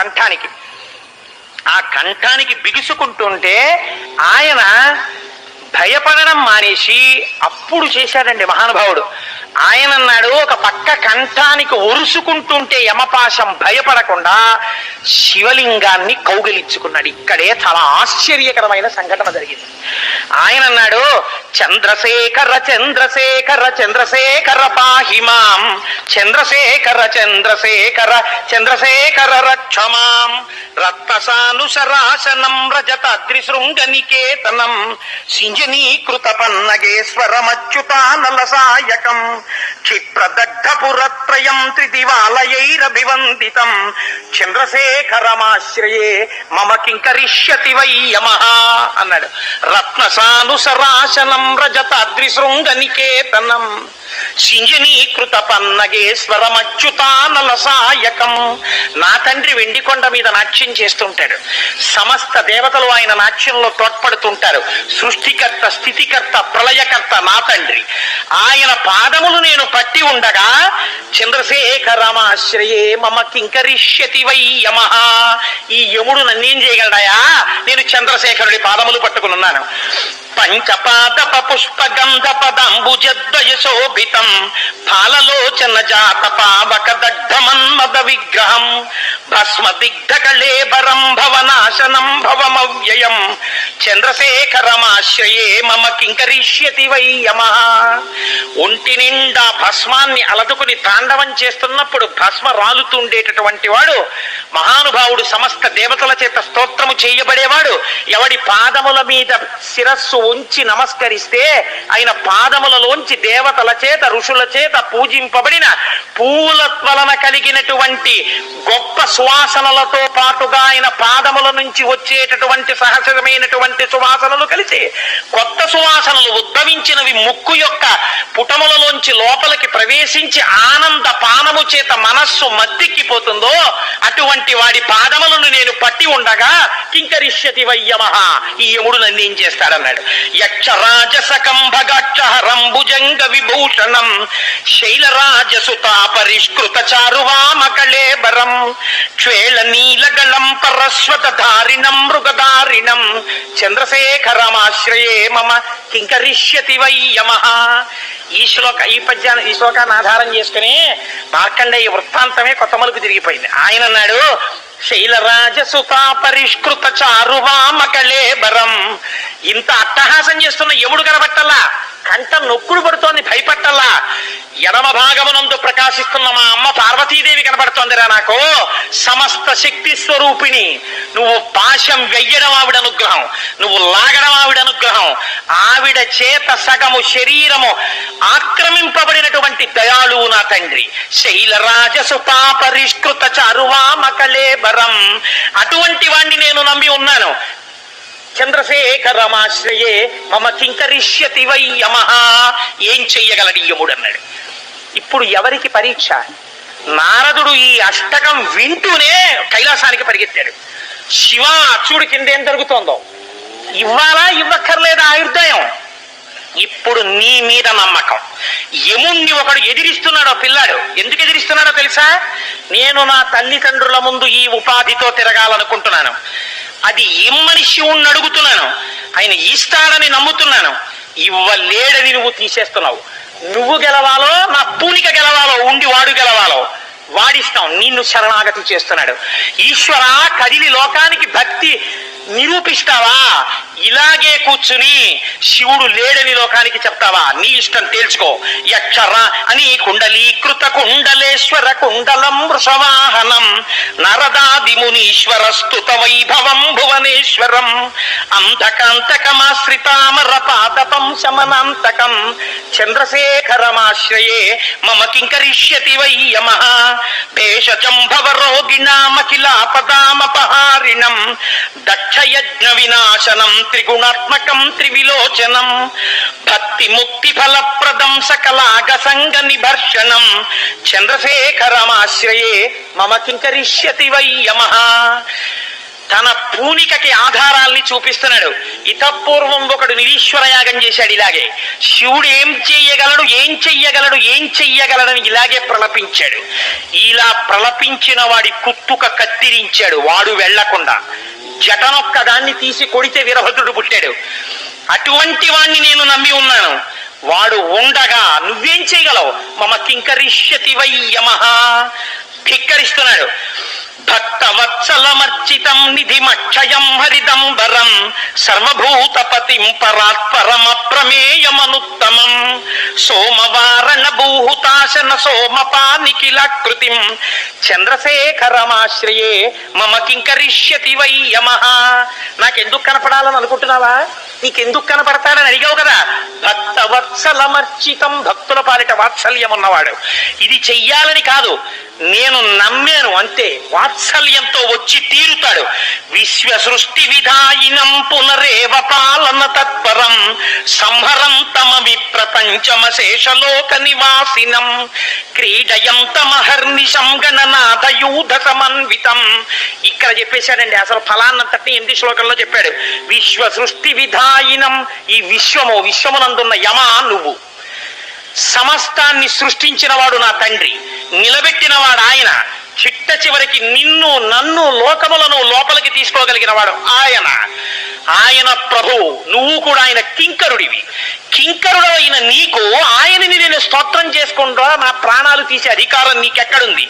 కంఠానికి. ఆ కంఠానికి బిగుసుకుంటుంటే ఆయన భయపడడం మానేసి అప్పుడు చేశాడండి మహానుభావుడు. ఆయన అన్నాడు ఒక పక్క కంఠానికి ఒరుసుకుంటుంటే యమపాశం భయపడకుండా శివలింగాన్ని కౌగిలించుకున్నాడు. ఇక్కడే చాలా ఆశ్చర్యకరమైన సంఘటన జరిగింది. ఆయన అన్నాడు చంద్రశేఖర చంద్రశేఖర చంద్రశేఖర పాహిమాం చంద్రశేఖర చంద్రశేఖర చంద్రశేఖర రక్షమాం రక్తసానుసరాసనం రజత అద్రిశృంగ నికేతనం సింజనీకృత పన్నగేశ్వరమచ్యుతానల సాయకం. క్షిప్రదగ్ధపురత్రయం త్రిదివాలయైరభివందితం. చంద్రశేఖరమాశ్రయే మమ కింకరిష్యతి వై యమ అన్నాడు. రత్నసానుసరాశనం రజతాద్రిశృంగ నికేతనం సింజనీకృత పన్నగేశ్వరమచ్యుతానల సాయకం నా తండ్రి వెండికొండ మీద నాట్యం చేస్తుంటాడు. సమస్త దేవతలు ఆయన నాట్యంలో తోడ్పడుతుంటారు. సృష్టికర్త స్థితికర్త ప్రళయకర్త నా తండ్రి. ఆయన పాదములు నేను పట్టి ఉండగా చంద్రశేఖరమాశ్రయే మమ కింకరిష్యతి వై యమ. ఈ యముడు నన్నేం చేయగలడాయా? నేను చంద్రశేఖరుడి పాదములు పట్టుకుని ఉన్నాను. పంచపాదప పుష్పగంధ పదంబుజద్వయ శోభితం ఫాలలోచన జాత పావక దగ్ధమన్మద విగ్రహం భస్మ దిగ్ధకళేబరం భవనాశనం భవమవ్యయం చంద్రశేఖరమాశ్రయే మమ కింకరిష్యతి వై యమ. ఒంటి నిండా భస్మాన్ని అలదుకుని తాండవం చేస్తున్నప్పుడు భస్మ రాలుతుండేటటువంటి వాడు మహానుభావుడు సమస్త దేవతల చేత స్తోత్రము చేయబడేవాడు ఎవడి పాదముల మీద శిరస్సు ఉంచి నమస్కరిస్తే ఆయన పాదములలోంచి దేవతల చేత ఋషుల చేత పూజింపబడిన పూలత్వలన కలిగినటువంటి గొప్ప సువాసనలతో పాటుగా ఆయన పాదముల నుంచి వచ్చేటటువంటి సహజమైనటువంటి సువాసనలు కలిసి కొత్త సువాసనలు ఉద్భవించినవి ముక్కు యొక్క పుటములలోంచి లోపలికి ప్రవేశించి ఆనంద పానము చేత మనస్సు మత్తిక్కిపోతుందో అటువంటి వాడి పాదములను నేను పట్టి ఉండగా కింకరిష్యతి వయ్యమహ ఈ యముడు నన్ను ఏం చేస్తాడన్నాడు? యక్షరాజసకంభగాక్షహరంభుజంగ విభూషణం శైలరాజసుతా పరిష్కృత చారువామ కళేబరం క్షేళ నీలగళం పరస్వత ధారిణం మృగధారిణం చంద్రశేఖరమాశ్రయే మమ కింకరిష్యతి వై యమః. ఈ శ్లోక ఈ పద్యాన్ని ఈ శ్లోకాన్ని ఆధారం చేసుకుని మార్కండేయ వృత్తాంతమే కొత్త మలుపు తిరిగిపోయింది. ఆయన అన్నాడు శైలరాజసుతా పరిష్కృత చారువామకళేబరం. ఇంత అట్టహాసం చేస్తున్న ఎవడు కనబట్టల్లా? కంఠం నొక్కుడు పడుతోంది భయపట్టల్లా. ఎడమ భాగమునందు ప్రకాశిస్తున్న మా అమ్మ పార్వతీదేవి కనబడుతోందిరా నాకు. సమస్త శక్తి స్వరూపిణి. నువ్వు పాశం వెయ్యడం ఆవిడ అనుగ్రహం. నువ్వు లాగడం ఆవిడ అనుగ్రహం. ఆవిడ చేత సగము శరీరము ఆక్రమింపబడినటువంటి దయాళువు నా తండ్రి. శైలరాజసుతా పరిష్కృత చారువామ అటువంటి వాణ్ణి నేను నమ్మి ఉన్నాను. చంద్రశేఖరమాశ్రయే మమ కింకరిష్యతి వై యమ ఏం చెయ్యగలడు యముడు అన్నాడు. ఇప్పుడు ఎవరికి పరీక్ష? నారదుడు ఈ అష్టకం వింటూనే కైలాసానికి పరిగెత్తాడు. శివ అచ్చుడు కింద ఏం జరుగుతోందో? ఇవ్వాలా ఇవ్వక్కర్లేదా ఆయుర్దాయం? ఇప్పుడు నీ మీద నమ్మకం. యముణ్ణి ఒకడు ఎదిరిస్తున్నాడో పిల్లాడు ఎందుకు ఎదిరిస్తున్నాడో తెలుసా? నేను నా తల్లిదండ్రుల ముందు ఈ ఉపాధితో తిరగాలనుకుంటున్నాను. అది ఇమ్మని శివుణ్ణి అడుగుతున్నాను. ఆయన ఇస్తాడని నమ్ముతున్నాను. ఇవ్వలేడని నువ్వు తీసేస్తున్నావు. నువ్వు గెలవాలో నా పూనిక గెలవాలో ఉండి వాడు గెలవాలో. వాడిస్తాం. నిన్ను శరణాగతి చేస్తున్నాడు. ఈశ్వర కదిలి లోకానికి భక్తి నిరూపిస్తావా? ఇలాగే కూర్చుని శివుడు లేడని లోకానికి చెప్తావా? నీ ఇష్టం తేల్చుకో. యక్షర అని కుండలీకృత కుండలేశ్వర కుండలం వృషవాహనం నరదాదిమునీశ్వర స్తుత వైభవం భువనేశ్వరం అంధకాంతకమాశ్రితామర పాదపం శమనాంతకం చంద్రశేఖరమాశ్రయే మమ కింకరిష్యతి వై యమ భేషజం భవరోగిణామఖిలాపదామపహారిణం దక్షయజ్ఞ వినాశనం త్రిగుణాత్మకం త్రివిలోచనం భక్తి ముక్తి ఫలప్రదం సకలాగ సంగ నిభర్షణం చంద్రశేఖరమాశ్రయే మమ కింకరిష్యతి వై తన పూనికకి ఆధారాల్ని చూపిస్తున్నాడు. ఇతపూర్వం ఒకడు నిరీశ్వర యాగం చేశాడు ఇలాగే. శివుడు ఏం చెయ్యగలడు ఏం చెయ్యగలడు ఏం చెయ్యగలడని ఇలాగే ప్రలపించాడు. ఇలా ప్రలపించిన వాడి కుత్తుక కత్తిరించాడు వాడు వెళ్ళకుండా జటనొక్క దాన్ని తీసి కొడితే వీరభద్రుడు పుట్టాడు. అటువంటి వాణ్ణి నేను నమ్మి ఉన్నాను. వాడు ఉండగా నువ్వేం చేయగలవు? మమ కింకరిష్యతి వై యమః. ధిక్కరిస్తున్నాడు. భక్తవత్సలమర్చితం నిధిమక్షయం హరిదంబరం సర్వభూతపతిం పరాత్పరమ ప్రమేయమనుత్తమం సోమవారణ భూహుతాశన సోమపానికిలాకృతిం. చంద్రశేఖరమాశ్రయే మమ కింకరిష్యతి వై యమ. నాకెందుకు కనపడాలని అనుకుంటున్నావా? నీకెందుకు కనపడతాడని అడిగావు కదా? భక్తవత్సలమర్చితం భక్తుల పాలిట వాత్సల్యం ఉన్నవాడు ఇది చెయ్యాలని కాదు. నేను నమ్మాను అంతే. వాత్సల్యంతో వచ్చి తీరుతాడు. విశ్వ సృష్టి విధాయినం పునరేవ పాలన తత్పరం. సంహరం తమ విప్రపంచమ శేషలోక నివాసినం. క్రీడయం తమహర్నిశం గణనాథ యూధ సమన్వితం. ఇక్కడ చెప్పేశాడండి అసలు ఫలాన్నంతటిని ఎనిమిది శ్లోకంలో చెప్పాడు. విశ్వ సృష్టి విధాయినం ఈ విశ్వము విశ్వమునందున్న యమా నువ్వు. సమస్తాన్ని సృష్టించిన వాడు నా తండ్రి. నిలబెట్టిన వాడు ఆయన. చిట్ట చివరికి నిన్ను నన్ను లోకములను లోపలికి తీసుకోగలిగిన వాడు ఆయన. ఆయన ప్రభువు నువ్వు కూడా ఆయన కింకరుడివి. కింకరుడు అయిన నీకు ఆయనని నేను స్తోత్రం చేసుకుంటా నా ప్రాణాలు తీసే అధికారం నీకెక్కడుంది?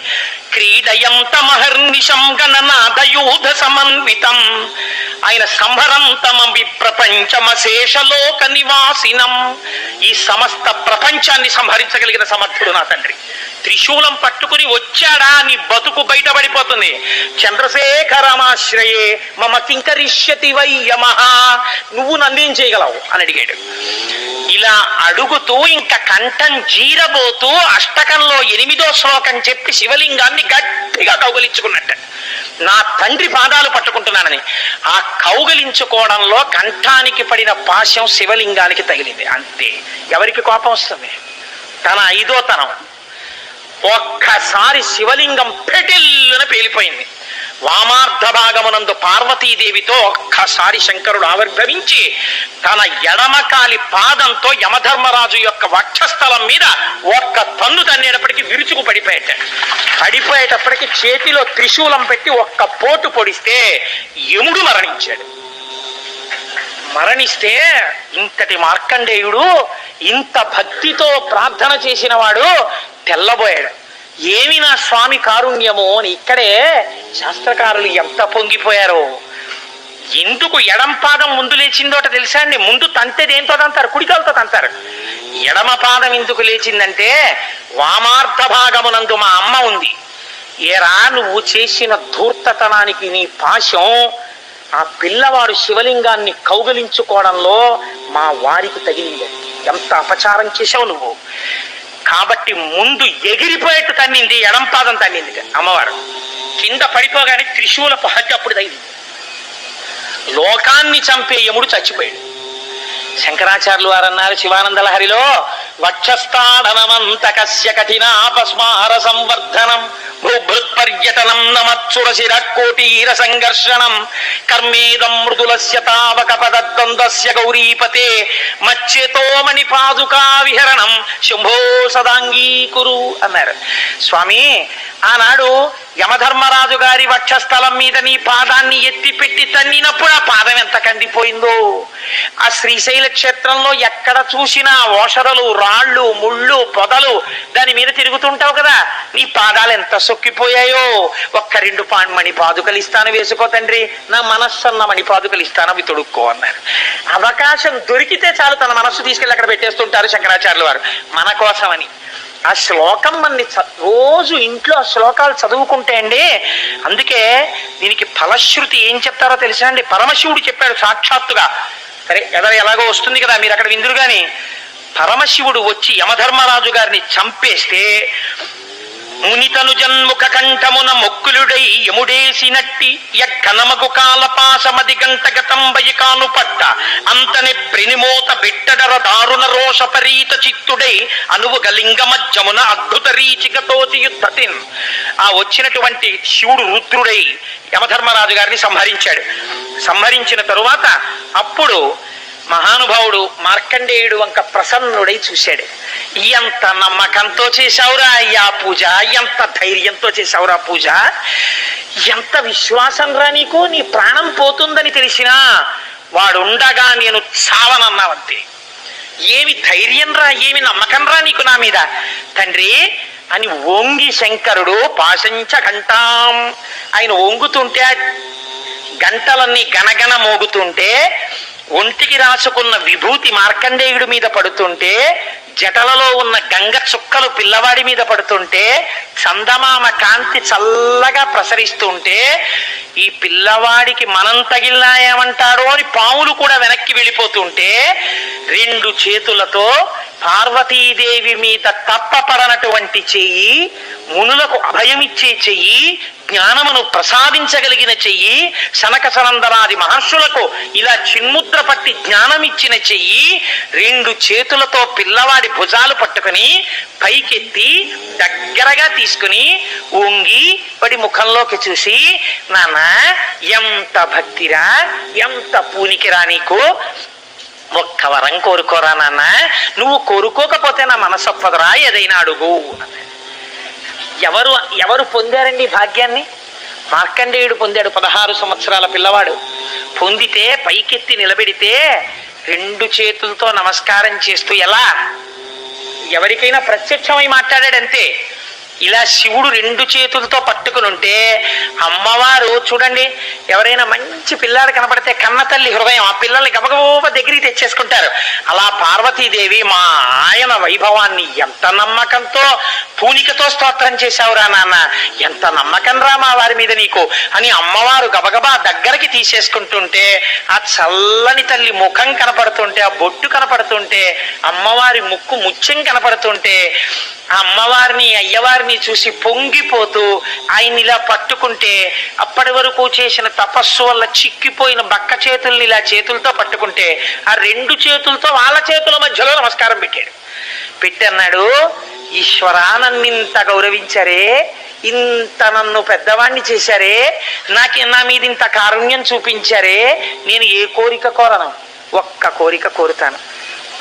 క్రీడయంతమహర్నిశం గణనాథయూధ సమన్వితం. ఆయన సంభరం తమవి ప్రపంచమశేషలోక నివాసినం. ఈ సమస్త ప్రపంచాన్ని సంహరించగలిగిన సమర్థుడు నా తండ్రి. త్రిశూలం పట్టుకుని వచ్చాడా నీ బతుకు బయటపడిపోతుంది. చంద్రశేఖరమాశ్రయే మమ కింకరిష్యతి వై యమః. నువ్వు నన్నేం చేయగలవు? అని అడిగాడు. ఇలా అడుగుతూ ఇంకా కంఠం జీరబోతూ అష్టకంలో ఎనిమిదో శ్లోకం చెప్పి శివలింగాన్ని గట్టిగా కౌగలించుకున్నట్ట. నా తండ్రి పాదాలు పట్టుకుంటున్నానని ఆ కౌగలించుకోవడంలో కంఠానికి పడిన పాశం శివలింగానికి తగిలింది. అంతే. ఎవరికి కోపం వస్తుంది? తన ఐదో తనం ఒక్కసారి శివలింగం పెటిల్లున పేలిపోయింది. వామార్థ భాగమునందు పార్వతీదేవితో ఒక్కసారి శంకరుడు ఆవిర్భవించి తన ఎడమకాలి పాదంతో యమధర్మరాజు యొక్క వక్షస్థలం మీద ఒక్క తన్ను తన్నేటప్పటికి విరుచుకు పడిపోయేట పడిపోయేటప్పటికి చేతిలో త్రిశూలం పెట్టి ఒక్క పోటు పొడిస్తే యముడు మరణించాడు. మరణిస్తే ఇంతటి మార్కండేయుడు ఇంత భక్తితో ప్రార్థన చేసిన వాడు తెల్లబోయాడు. ఏమి నా స్వామి కారుణ్యము అని ఇక్కడే శాస్త్రకారులు ఎంత పొంగిపోయారో. ఎందుకు ఎడం పాదం ముందు లేచిందోట తెలుసా అండి? ముందు తంతే దేంతో తంతారు? కుడికాలతో తంతారు. ఎడమ పాదం ఎందుకు లేచిందంటే వామార్థ భాగమునందు మా అమ్మ ఉంది. ఏరా నువ్వు చేసిన ధూర్తతనానికి నీ పాశం ఆ పిల్లవాడు శివలింగాన్ని కౌగలించుకోవడంలో మా వారికి తగిలింది. ఎంత అపచారం చేసావు నువ్వు? కాబట్టి ముందు ఎగిరిపోయేట్టు తన్నింది ఎడం పాదం తన్నింది అమ్మవారు. కింద పడిపోగానే త్రిశూల పహతి అప్పుడు తగిలింది. లోకాన్ని చంపే యముడు చచ్చిపోయాడు. శంకరాచార్యులు వారు అన్నారు శివానంద లహరిలో వక్షస్థాడనమంత కఠినాపస్మార సంవర్ధనం. భూభృత్పర్యటనం నమత్సురశిర కోటీర సంఘర్షణం కర్మేదం మృదులస్య తావక పదద్వంద్వస్య గౌరీపతే మచ్చేతోమణి పాదుకా విహరణం శంభో సదాంగీకురు అన్నారు స్వామి ఆనాడు యమధర్మరాజు గారి వక్షస్థలం మీద నీ పాదాన్ని ఎత్తి పెట్టి తన్నినప్పుడు ఆ పాదం ఎంత కందిపోయిందో? ఆ శ్రీశైల క్షేత్రంలో ఎక్కడ చూసినా ఓషరలు రాళ్ళు ముళ్ళు పొదలు దాని మీద తిరుగుతుంటావు కదా. నీ పాదాలు ఎంత సొక్కిపోయాయో? ఒక్క రెండు పా పాదుకలు ఇస్తాను వేసుకో తండ్రి. నా మనస్సు అన్న మణి పాదుకలు ఇస్తాను అవి తొడుక్కో అన్నారు. అవకాశం దొరికితే చాలు తన మనస్సు తీసుకెళ్ళి అక్కడ పెట్టేస్తుంటారు శంకరాచార్యులు వారు. మన కోసమని. ఆ శ్లోకం మనని రోజు ఇంట్లో ఆ శ్లోకాలు చదువుకుంటే అండి అందుకే దీనికి ఫలశ్రుతి ఏం చెప్తారో తెలుసా అండి. పరమశివుడు చెప్పాడు సాక్షాత్తుగా. సరే ఎదర ఎలాగో వస్తుంది కదా మీరు అక్కడ విందురు కానీ పరమశివుడు వచ్చి యమధర్మరాజు గారిని చంపేస్తే మునితను జన్ముఖ కంఠమున మొక్కులుడై యముడేసినట్టి ఎక్కనమగు కాలపాసమది గంటగతంబయి కాను పట్ట అంతనే ప్రినిమోత బిట్టడర దారుణ రోషపరీత చిత్తుడై అనువు గలింగ మధ్యమున అద్భుత రీచికతోచి యుద్ధతిన్ ఆ వచ్చినటువంటి శివుడు రుద్రుడై యమధర్మరాజు గారిని సంహరించాడు. సంహరించిన తరువాత అప్పుడు మహానుభావుడు మార్కండేయుడు వంక ప్రసన్నుడై చూశాడు. ఎంత నమ్మకంతో చేశావురా అయ్యా పూజ ఎంత ధైర్యంతో చేశావురా పూజ? ఎంత విశ్వాసం రా నీకు? నీ ప్రాణం పోతుందని తెలిసినా వాడుండగా నేను చావనన్నావంతే. ఏమి ధైర్యం రా ఏమి నమ్మకం రా నీకు నా మీద? తండ్రి అని ఓంగి శంకరుడు పాశంచ ఘంటాం ఆయన ఒంగుతుంటే గంటలన్నీ గనగన మోగుతుంటే ఒంటికి రాసుకున్న విభూతి మార్కండేయుడి మీద పడుతుంటే జటలలో ఉన్న గంగ చుక్కలు పిల్లవాడి మీద పడుతుంటే చందమామ కాంతి చల్లగా ప్రసరిస్తుంటే ఈ పిల్లవాడికి మనం తగిలినా అని పాములు కూడా వెనక్కి వెళ్ళిపోతుంటే రెండు చేతులతో పార్వతీదేవి మీద తప్పపడనటువంటి చెయ్యి మునులకు అభయమిచ్చే చెయ్యి జ్ఞానమును ప్రసాదించగలిగిన చెయ్యి శనక సనందనాది మహర్షులకు ఇలా చిన్ముద్ర పట్టి జ్ఞానమిచ్చిన చెయ్యి రెండు చేతులతో పిల్లవాడి భుజాలు పట్టుకుని పైకెత్తి దగ్గరగా తీసుకుని ఉంగి వాడి ముఖంలోకి చూసి నాన్న ఎంత భక్తిరా ఎంత పూనికిరా నీకు. ఒక్క వరం కోరుకోరా నాన్న. నువ్వు కోరుకోకపోతే నా మనసు ఒప్పదురా ఏదైనా అడుగు. ఎవరు ఎవరు పొందారండి భాగ్యాన్ని? మార్కండేయుడు పొందాడు పదహారు సంవత్సరాల పిల్లవాడు. పొందితే పైకెత్తి నిలబెడితే రెండు చేతులతో నమస్కారం చేస్తూ ఎలా? ఎవరికైనా ప్రత్యక్షమై మాట్లాడాడంతే. ఇలా శివుడు రెండు చేతులతో పట్టుకుని ఉంటే అమ్మవారు చూడండి ఎవరైనా మంచి పిల్లాడు కనపడితే కన్న తల్లి హృదయం ఆ పిల్లల్ని గబగబ దగ్గరికి తెచ్చేసుకుంటారు. అలా పార్వతీదేవి మా ఆయన వైభవాన్ని ఎంత నమ్మకంతో పూనికతో స్తోత్రం చేశావురా నాన్న ఎంత నమ్మకం రా మా వారి మీద నీకు అని అమ్మవారు గబగబా దగ్గరికి తీసేసుకుంటుంటే ఆ చల్లని తల్లి ముఖం కనపడుతుంటే ఆ బొట్టు కనపడుతుంటే అమ్మవారి ముక్కు ముత్యం కనపడుతుంటే ఆ అమ్మవారిని అయ్యవారిని చూసి పొంగిపోతూ ఆయన్ని ఇలా పట్టుకుంటే అప్పటి వరకు చేసిన తపస్సు వల్ల చిక్కిపోయిన బక్క చేతుల్ని ఇలా చేతులతో పట్టుకుంటే ఆ రెండు చేతులతో వాళ్ళ చేతుల మధ్యలో నమస్కారం పెట్టాడు. పెట్టి అన్నాడు ఈశ్వరా ఇంత గౌరవించారే ఇంత నన్ను పెద్దవాణ్ణి చేశారే నాకు నా మీద ఇంత కారుణ్యం చూపించారే నేను ఏ కోరిక కోరను? ఒక్క కోరిక కోరుతాను.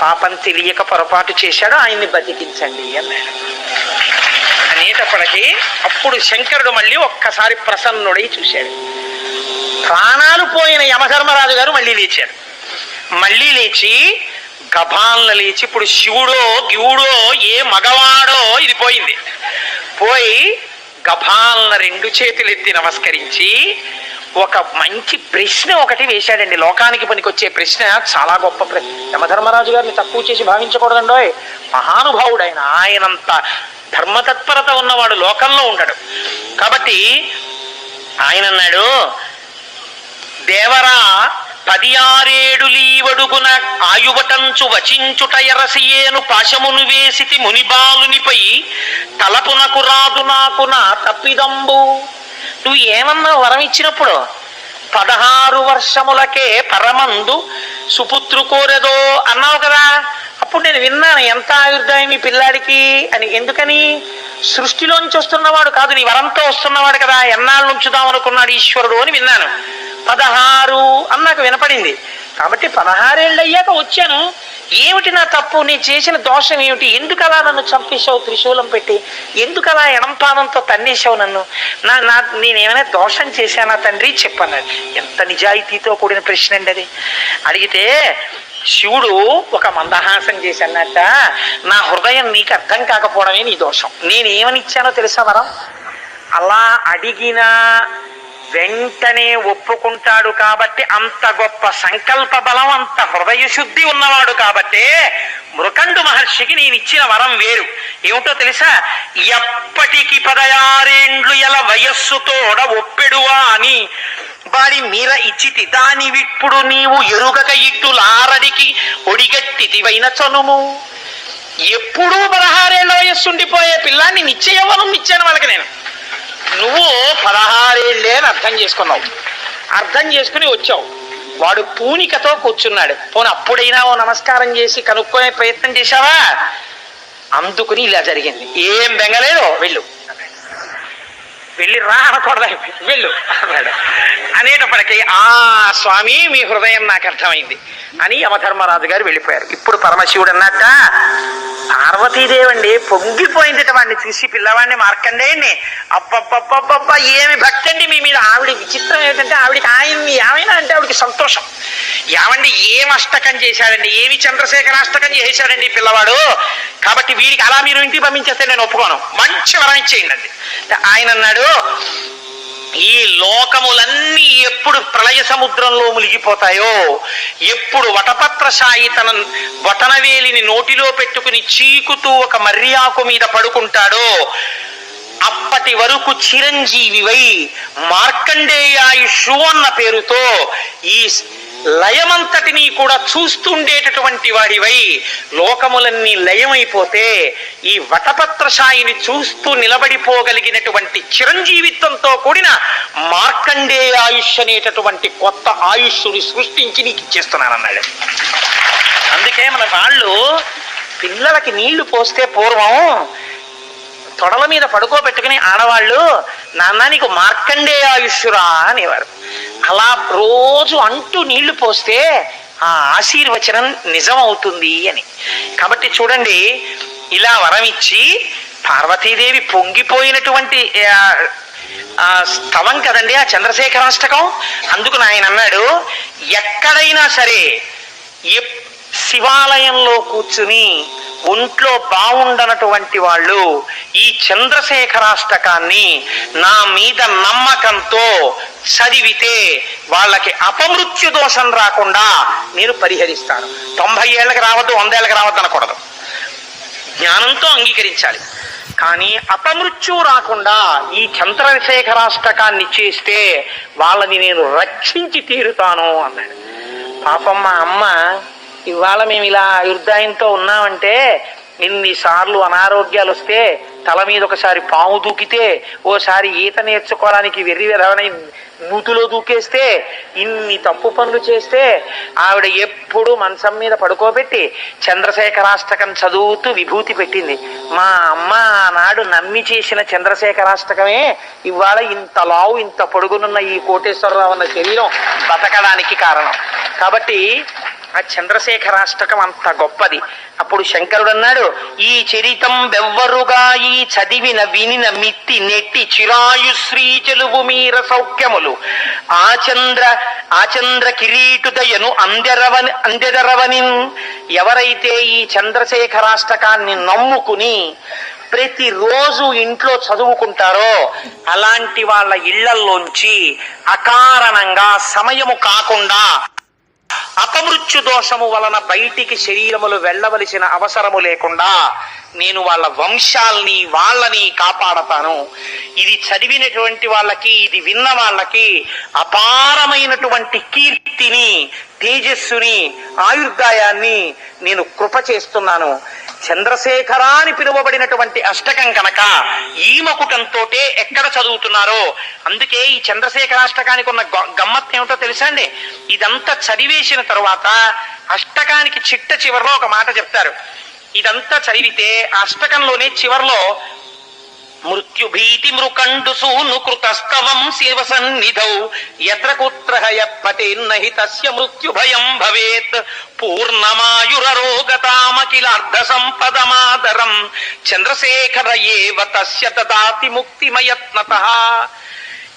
పాపం తెలియక పొరపాటు చేశాడు ఆయన్ని బతికించండి అన్నాడు. అనేటప్పటికీ అప్పుడు శంకరుడు మళ్ళీ ఒక్కసారి ప్రసన్నుడై చూశాడు. ప్రాణాలు పోయిన యమధర్మరాజు గారు మళ్ళీ లేచాడు మళ్ళీ లేచి గభాలను లేచి ఇప్పుడు శివుడో గివుడో ఏ మగవాడో ఇది పోయింది. పోయి గభాలన రెండు చేతులు ఎత్తి నమస్కరించి ఒక మంచి ప్రశ్న ఒకటి వేశాడండి. లోకానికి పనికొచ్చే ప్రశ్న చాలా గొప్ప ప్రశ్న. యమధర్మరాజు గారిని తక్కువ చేసి భావించకూడదండోయ్. మహానుభావుడు ఆయన ఆయనంత ధర్మతత్పరత ఉన్నవాడు లోకంలో ఉంటాడు. కాబట్టి ఆయన అన్నాడు దేవరా పది లీవడుగున ఆయువటంచు వచించుట ఎరసియేను పాశమును వేసితి మునిబాలునిపై తలపునకు రాదు నాకు నా తప్పిదంబు. నువ్వు ఏమన్నా వరం ఇచ్చినప్పుడు పదహారు వర్షములకే పరమందు సుపుత్రు కోరెదో అన్నావు కదా అప్పుడు నేను విన్నాను ఎంత ఆయుర్దాయం ఈ పిల్లాడికి? అని. ఎందుకని? సృష్టిలోంచి వస్తున్నవాడు కాదు నీ వరంతో వస్తున్నవాడు కదా ఎన్నాళ్ళు ఉంచుదాం అనుకున్నాడు ఈశ్వరుడు అని విన్నాను. పదహారు అని నాకు వినపడింది. కాబట్టి పదహారేళ్ళు అయ్యాక వచ్చాను. ఏమిటి నా తప్పు? నేను చేసిన దోషం ఏమిటి? ఎందుకలా నన్ను చంపేశావు? త్రిశూలం పెట్టి ఎందుకలా ఎడంపాదంతో తన్నేశావు నన్ను? నా నా నేనేమైనా దోషం చేశానా తండ్రి? చెప్పన్నాడు. ఎంత నిజాయితీతో కూడిన ప్రశ్న అండి అది. అడిగితే శివుడు ఒక మందహాసం చేసి అన్నట్ట నా హృదయం నీకు అర్థం కాకపోవడమే నీ దోషం. నేను తెలుసా వరం? అలా అడిగినా వెంటనే ఒప్పుకుంటాడు కాబట్టి అంత గొప్ప సంకల్ప బలం అంత హృదయ శుద్ధి ఉన్నవాడు కాబట్టే మృకండు మహర్షికి నేను ఇచ్చిన వరం వేరు. ఏమిటో తెలుసా? ఎప్పటికి పదయారేండ్లు ఎల వయస్సుతోడ ఒప్పెడువా అని వాడి మీర ఇచ్చితి. దాని విప్పుడు నీవు ఎరుగక ఇట్టులారడికి ఒడిగట్టితివైన చనుము. ఎప్పుడూ పదహారేళ్ళ వయస్సు ఉండిపోయే పిల్లాన్ని నిత్య ఇచ్చాను వాళ్ళకి నేను. నువ్వు పదహారేళ్ళే అని అర్థం చేసుకున్నావు. అర్థం చేసుకుని వచ్చావు. వాడు పూనికతో కూర్చున్నాడు. పోనీ అప్పుడైనా ఓ నమస్కారం చేసి కనుక్కునే ప్రయత్నం చేశావా? అందుకుని ఇలా జరిగింది. ఏం బెంగలేదు? వెళ్ళు. వెళ్ళి రా అనకూడదు. వెళ్ళు అన్నాడు. అనేటప్పటికీ ఆ స్వామి మీ హృదయం నాకు అర్థమైంది అని యమధర్మరాజు గారు వెళ్ళిపోయారు. ఇప్పుడు పరమశివుడు అన్నట్ట పార్వతీదేవండి పొంగిపోయిందిట వాడిని చూసి పిల్లవాడిని మార్కండేయండి అబ్బబ్బబ్బబ్బబ్బా ఏమి భక్తి అండి మీ మీద? ఆవిడ విచిత్రం ఏంటంటే ఆవిడకి ఆయన్ని ఏమైనా అంటే ఆవిడకి సంతోషం. ఏమండి ఏం అష్టకం చేశాడండి? ఏమి చంద్రశేఖర అష్టకం చేశాడండి పిల్లవాడు? కాబట్టి వీడికి అలా మీరు ఇంటికి పంపించేస్తే నేను ఒప్పుకోను. మంచి వరం ఇచ్చేయండి అండి ఆయన అన్నాడు ఈ లోకములన్నీ ఎప్పుడు ప్రళయ సముద్రంలో మునిగిపోతాయో ఎప్పుడు వటపత్రశాయి తన వటనవేలిని నోటిలో పెట్టుకుని చీకుతూ ఒక మర్యాకు మీద పడుకుంటాడో అప్పటి వరకు చిరంజీవివై మార్కండేయాయుషు అన్న పేరుతో ఈ లయమంతటినీ కూడా చూస్తుండేటటువంటి వాడివై లోకములన్నీ లయమైపోతే ఈ వటపత్రశాయిని చూస్తూ నిలబడిపోగలిగినటువంటి చిరంజీవిత్వంతో కూడిన మార్కండేయాయుష్ అనేటటువంటి కొత్త ఆయుష్ని సృష్టించి నీకు ఇచ్చేస్తున్నానన్నాడు. అందుకే మన వాళ్ళు పిల్లలకి నీళ్ళు పోస్తే పూర్వం తొడల మీద పడుకోబెట్టుకుని ఆడవాళ్ళు నాన్న నీకు మార్కండే ఆయుష్యురా అనేవారు. అలా రోజు అంటూ నీళ్ళు పోస్తే ఆ ఆశీర్వచనం నిజం అవుతుంది అని. కాబట్టి చూడండి ఇలా వరం ఇచ్చి పార్వతీదేవి పొంగిపోయినటువంటి ఆ, స్థలం కదండి ఆ చంద్రశేఖరాష్టకం అందుకు ఆయన అన్నాడు ఎక్కడైనా సరే ఎప్- శివాలయంలో కూర్చుని ఒంట్లో బాగుండనటువంటి వాళ్ళు ఈ చంద్రశేఖరాష్టకాన్ని నా మీద నమ్మకంతో చదివితే వాళ్ళకి అపమృత్యు దోషం రాకుండా నేను పరిహరిస్తాను తొంభై ఏళ్ళకి రావద్దు వందేళ్ళకి రావద్దు అనకూడదు. జ్ఞానంతో అంగీకరించాలి. కానీ అపమృత్యు రాకుండా ఈ చంద్రశేఖరాష్టకాన్ని చేస్తే వాళ్ళని నేను రక్షించి తీరుతాను అన్నాడు. పాపం మా అమ్మ ఇవాళ మేము ఇలా ఆయుర్దాయంతో ఉన్నామంటే ఇన్నిసార్లు అనారోగ్యాలు వస్తే తల మీద ఒకసారి పాము దూకితే ఓసారి ఈత నేర్చుకోవడానికి వెర్రి వెరవని నూతులో దూకేస్తే ఇన్ని తప్పు పనులు చేస్తే ఆవిడ ఎప్పుడు మంచం మీద పడుకోబెట్టి చంద్రశేఖరాష్టకం చదువుతూ విభూతి పెట్టింది. మా అమ్మ ఆనాడు నమ్మి చేసిన చంద్రశేఖరాష్టకమే ఇవాళ ఇంత లావు ఇంత పొడుగునున్న ఈ కోటేశ్వరరావు అన్న శరీరం బతకడానికి కారణం. కాబట్టి ఆ చంద్రశేఖరాష్టకం అంత గొప్పది. అప్పుడు శంకరుడు అన్నాడు ఈ చరితం బెవ్వరుగా ఈ చదివిన వినిన మిత్తి నెట్టి చిరాయు శ్రీ చెలువు మీర సౌఖ్యములు. ఆచంద్ర ఆచంద్ర కిరీటుదయను అందెరవని అందెదరవని ఎవరైతే ఈ చంద్రశేఖరాష్టకాన్ని నమ్ముకుని ప్రతిరోజు ఇంట్లో చదువుకుంటారో అలాంటి వాళ్ళ ఇళ్ళల్లోంచి అకారణంగా సమయము కాకుండా అపమృత్యు దోషము వలన బయటికి శరీరములు వెళ్ళవలసిన అవసరము లేకుండా నేను వాళ్ళ వంశాల్ని వాళ్ళని కాపాడతాను. ఇది చదివినటువంటి వాళ్ళకి ఇది విన్న వాళ్ళకి అపారమైనటువంటి కీర్తిని తేజస్సుని ఆయుర్దాయాన్ని నేను కృప చేస్తున్నాను చంద్రశేఖర అని పిలువబడినటువంటి అష్టకం కనుక ఈ మకుటంతో ఎక్కడ చదువుతున్నారో. అందుకే ఈ చంద్రశేఖరాష్టకానికి ఉన్న గ- గమ్మత్తు ఏమిటో తెలుసా అండి? ఇదంతా చదివేసిన తరువాత అష్టకానికి చిట్ట చివరిలో ఒక మాట చెప్తారు. ఇదంతా చదివితే అష్టకంలోనే చివరిలో మృత్యుభీతి మృకండు సూను కృతస్తవం శివ సన్నిధౌ ఎత్ర కుత్ర పతేన్నహి తస్య మృత్యు భయం భవేత్. పూర్ణమాయురరోగతామఖిలార్ధ సంపదమాదరం చంద్రశేఖర ఏవ తస్య తదాతి ముక్తిమయత్నత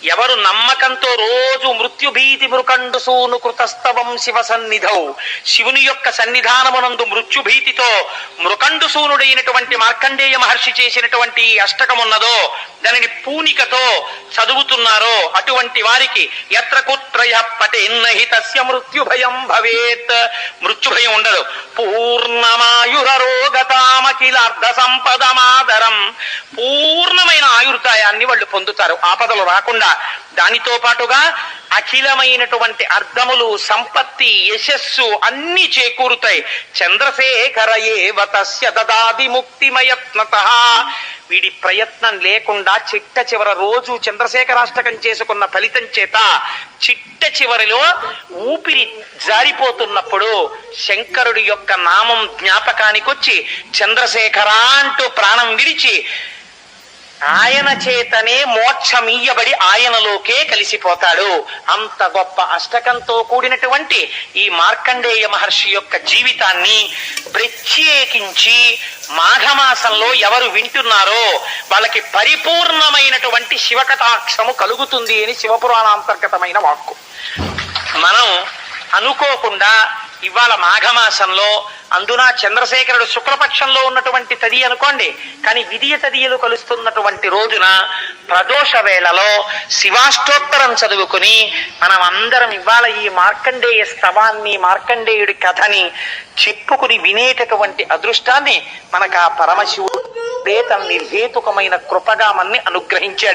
ఎవరు నమ్మకంతో రోజు మృత్యుభీతి మృకండుసూను కృతస్తవం శివ సన్నిధౌ. శివుని యొక్క సన్నిధానమునందు మృత్యుభీతితో మృకండుసూనుడైనటువంటి మార్కండేయ మహర్షి చేసినటువంటి అష్టకమున్నదో దానిని పూనికతో చదువుతున్నారో అటువంటి వారికి ఎత్ర కుత్రయ పటేన్నహి తస్య మృత్యుభయం భవేత్. మృత్యుభయం ఉండదు. ఉండదు పూర్ణమాయురరోగతామఖిలార్ధ సంపదమాదరం. పూర్ణమైన ఆయుర్దాయాన్ని వాళ్ళు పొందుతారు. ఆపదలు రాకుండా దానితో పాటుగా అఖిలమైనటువంటి అర్థములు సంపత్తి యశస్సు అన్ని చేకూరుతాయి. చంద్రశేఖర వతస్య తస్య దదాది ముక్తిమయత్నత వీడి ప్రయత్నం లేకుండా చిట్ట చివర రోజు చంద్రశేఖరాష్టకం చేసుకున్న ఫలితం చేత చిట్ట చివరిలో ఊపిరి జారిపోతున్నప్పుడు శంకరుడి యొక్క నామం జ్ఞాపకానికొచ్చి చంద్రశేఖర అంటూ ప్రాణం విడిచి ఆయన చేతనే మోక్షమీయబడి ఆయనలోకే కలిసిపోతాడు. అంత గొప్ప అష్టకంతో కూడినటువంటి ఈ మార్కండేయ మహర్షి యొక్క జీవితాన్ని ప్రత్యేకించి మాఘమాసంలో ఎవరు వింటున్నారో వాళ్ళకి పరిపూర్ణమైనటువంటి శివకటాక్షము కలుగుతుంది అని శివపురాణాంతర్గతమైన వాక్కు. మనం అనుకోకుండా ఇవాళ మాఘమాసంలో అందున చంద్రశేఖరుడు శుక్లపక్షంలో ఉన్నటువంటి తది అనుకోండి కానీ విధియ తదియలు కలుస్తున్నటువంటి రోజున ప్రదోష వేళలో శివాష్టోత్తరం చదువుకుని మనం అందరం ఇవాళ ఈ మార్కండేయ స్తవాన్ని మార్కండేయుడి కథని చెప్పుకుని వినేటటువంటి అదృష్టాన్ని మనకు ఆ పరమశివుడే తన నిర్హేతుకమైన కృపగా మన్ని అనుగ్రహించాడు.